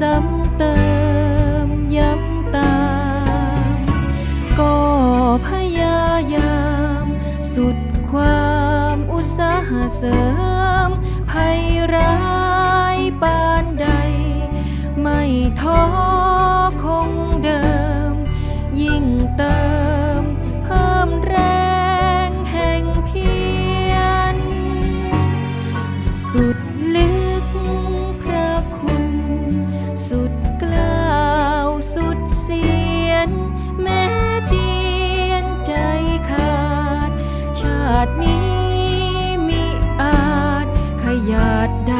ซ้ำเติมย้ำตาม ก็พยายาม สุดความอุตสาหเสริมภัยร้ายปานใด ไม่ท้อคงเดิม ยิ่งเติม เพิ่มแรงแห่งเพียรสุดลึ น แม้เจียนใจขาด ชาตินี้มิอาจขยาดใด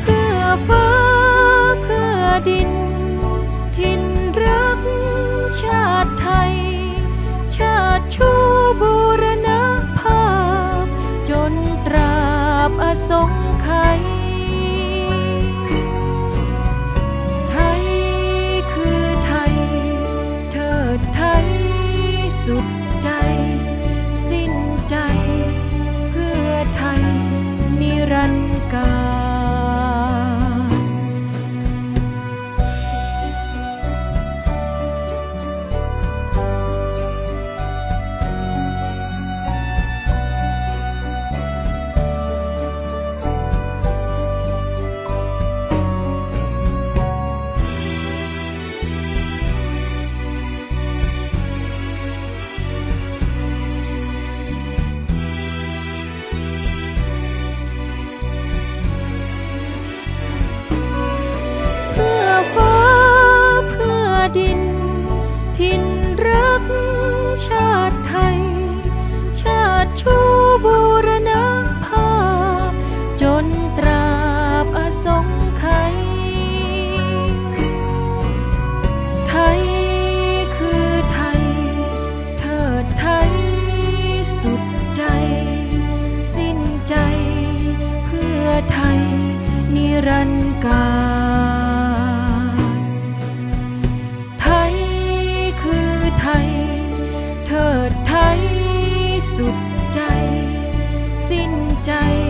เพื่อฟ้าเพื่อดิน ทินรักชาติไทย ชาติชูบูรณภาพ จนตราบอสงไขย สุดใจ สิ้นใจ เพื่อไทยนิรันดร์กา กชาติไทย ชาติชูบูรณภาพ จนตราบอสงไขยไทยคือไทยเทิดไทย สุดใจ สิ้นใจ เพื่อไทย นิรันดร์การ ใจ